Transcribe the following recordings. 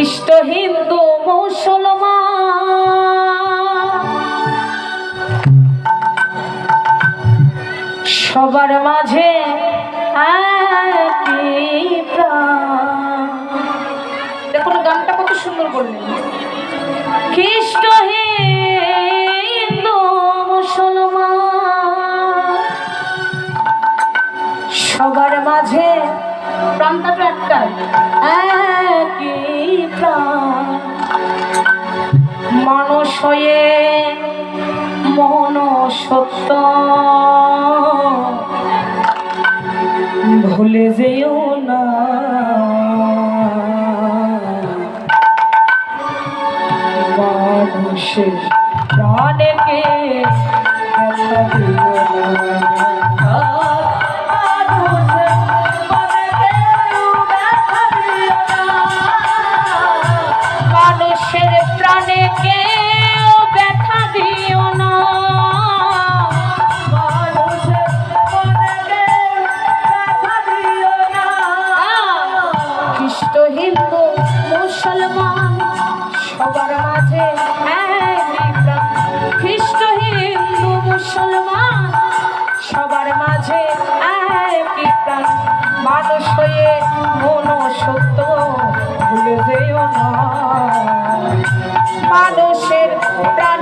খ্রিস্ট হিন্দু সবার মাঝে দেখুন গানটা কত সুন্দর বললেন খ্রিস্ট হিন্দু মুসলমান। সবার মাঝে প্রাণটা তো একটাই একই প্রাণ। মানুষ হয়ে মন সত্য ভুলে যেও না। মানুষের প্রাণকে ব্যথা দিও না। সবার মুসলমান সবার মাঝে একই প্রাণ। মানুষ হয়ে মন সত্য ভুলে মানুষের প্রাণে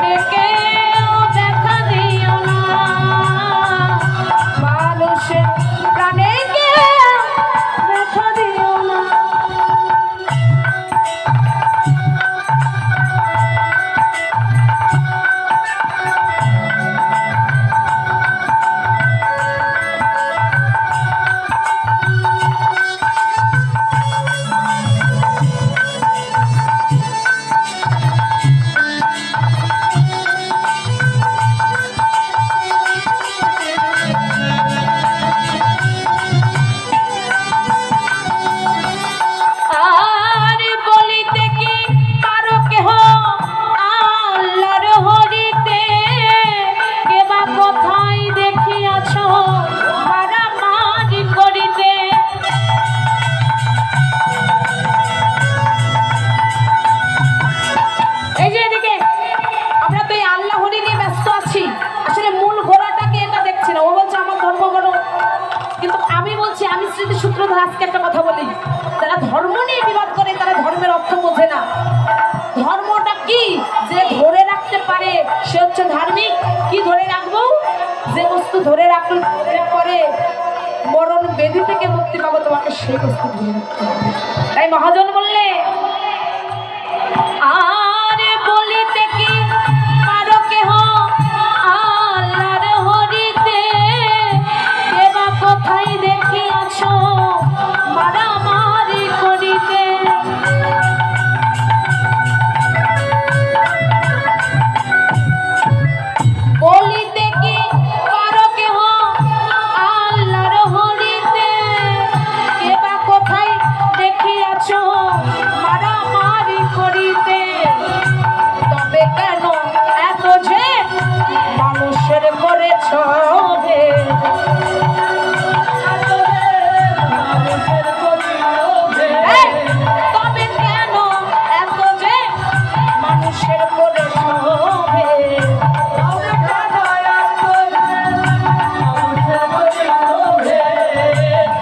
আল্লাহ নিয়ে ব্যস্ত আছি। আসলে মূল ঘোড়াটাকে এটা দেখছি না। ও বলছে, আমার ধর্ম বড় কিন্তু আমি বলছি, আমি স্মৃতি সূত্রধর আজকে একটা কথা বলি। যারা ধর্ম নিয়ে বিবাদ করে, তারা ধর্মের অর্থ বোঝে না। ধর্মটা কি? যে ধরে রাখতে পারে, সে হচ্ছে ধার্মিক। কি ধরে রাখব? যে বস্তু ধরে রাখলে পরে মরণ বেদি থেকে মুক্তি পাবো, তোমাকে সেই বস্তু ধরে রাখতে তাই মহাজন বললে মানুষের করেছ হে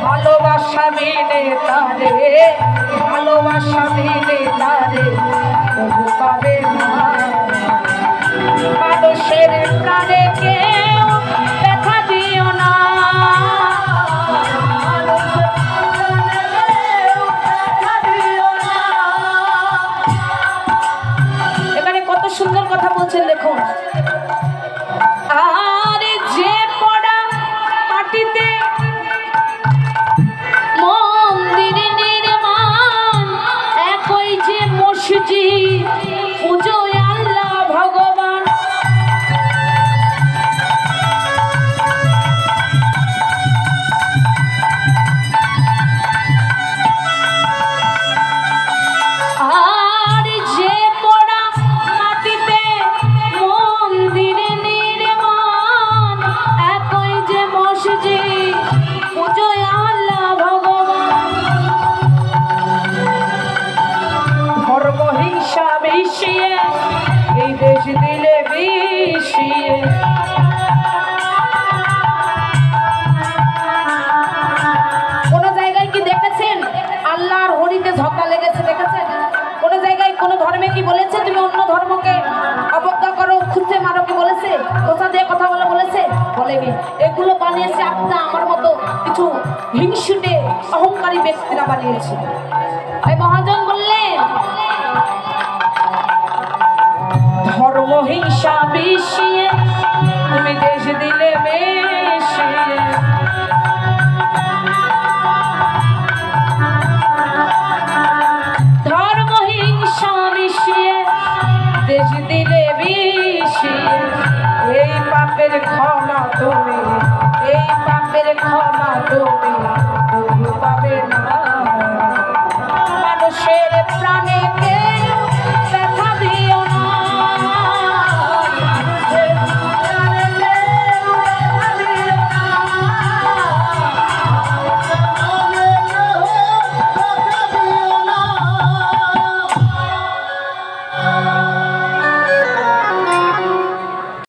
ভালোবাসা মেনে তারে ভালোবাসা মেনে তারে। বলেনি। এগুলো বানিয়েছে আপনার আমার মতো কিছু হিংসুটে, অহংকারী ব্যক্তিরা বানিয়েছে। ভাই মহাজন বললেন ধর্ম হিংসা বেশি Oh.